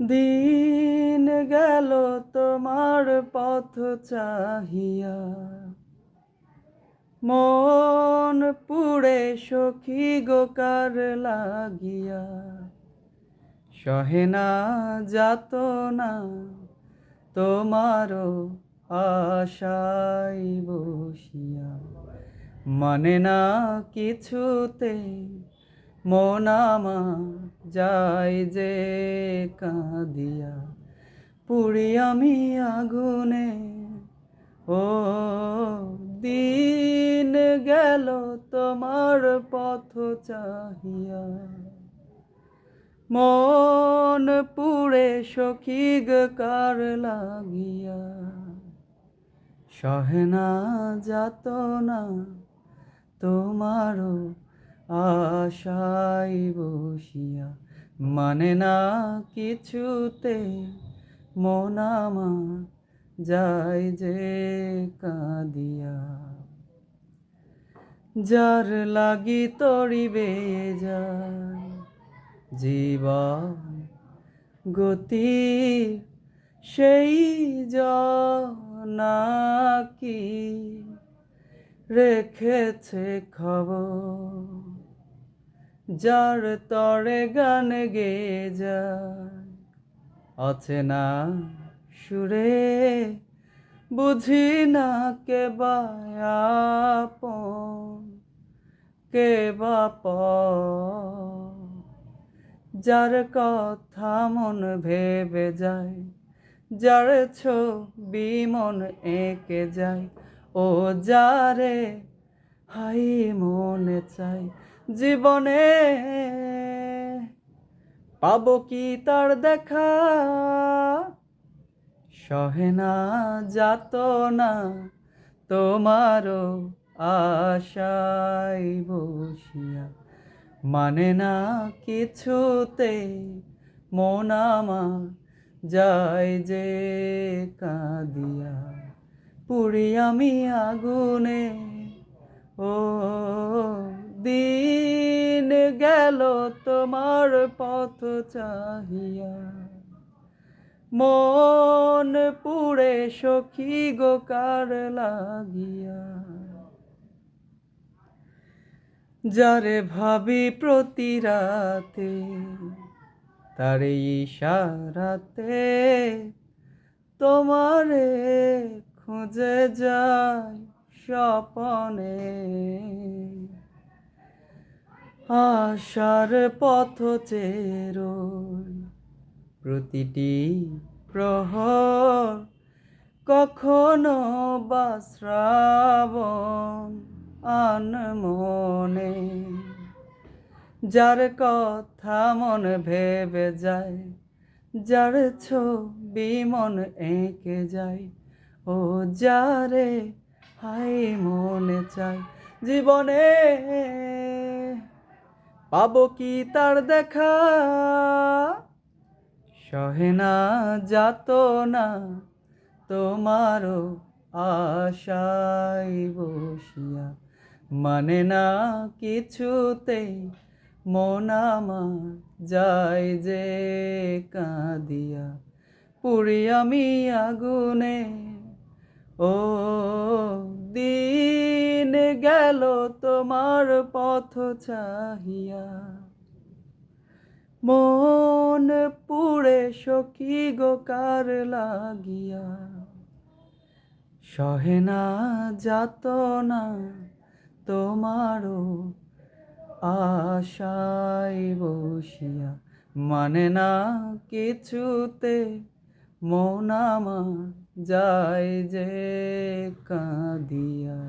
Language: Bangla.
দিন গেল তোমার পথ চাহিয়া। মন পুড়ে সখী গোকার লাগিয়া। সহেনা যাত না তোমারও আশাই বসিয়া। মানে না কিছুতে মন আমার যায় যে কাঁদিয়া। পুড়ি আমি আগুনে, ও দিন গেল তোমার পথ চাহিয়া। মন পুড়ে সখীগ কার লাগিয়া। সহেনা যাত না তোমারও আশাই বসিয়া মানে না কিছুতে মন আমার যায় যে কাঁদিয়া। যার লাগি তরিবে যায় জীবন গতি, সেই নাকি রেখেছে খবর। যার তরে গান গে যায় আছে না সুরে বুঝি না কে বায়াপন কে বাপ যার কথা মন ভেবে যায়, যার ছবি মন এঁকে যায় ও যারে, হাই মনে চাই জীবনে। পাবো কি তার দেখা? সহে না, যাত না, তোমারও আশাই বসিয়া। মানে না কিছুতে মন আমার যায় যে কাঁদিয়া। পুরি আমি আগুনে, ও দিন গেল তোমার পথ চাহিয়া। মন পুড়ে সখী গোকার লাগিয়া। যারে ভাবি প্রতি রাতে, তার ইশারাতে তোমারে খুঁজে যায় স্বপনে। আশার পথ চের প্রতিটি প্রহর কখনো বা শ্রাবণ আনমনে যার কথা মন ভেবে যায়, যার ছবি মন এঁকে যায় ও যারে হাই মনে চাই জীবনে। পাবো কি তার দেখা? সহে না, যাত না তোমারও আশাই বসিয়া। মানে না কিছুতে মন আমার যায় যে কাঁদিয়া। পুরি আমি আগুনে ও দিন গেল তোমার পথ চাহিয়া। মন পুড়ে সখী গোকার লাগিয়া। সহে না যাত না তোমারও আশাই বসিয়া। মানে না কিছুতে মন আমার যায় যে কাঁদিয়া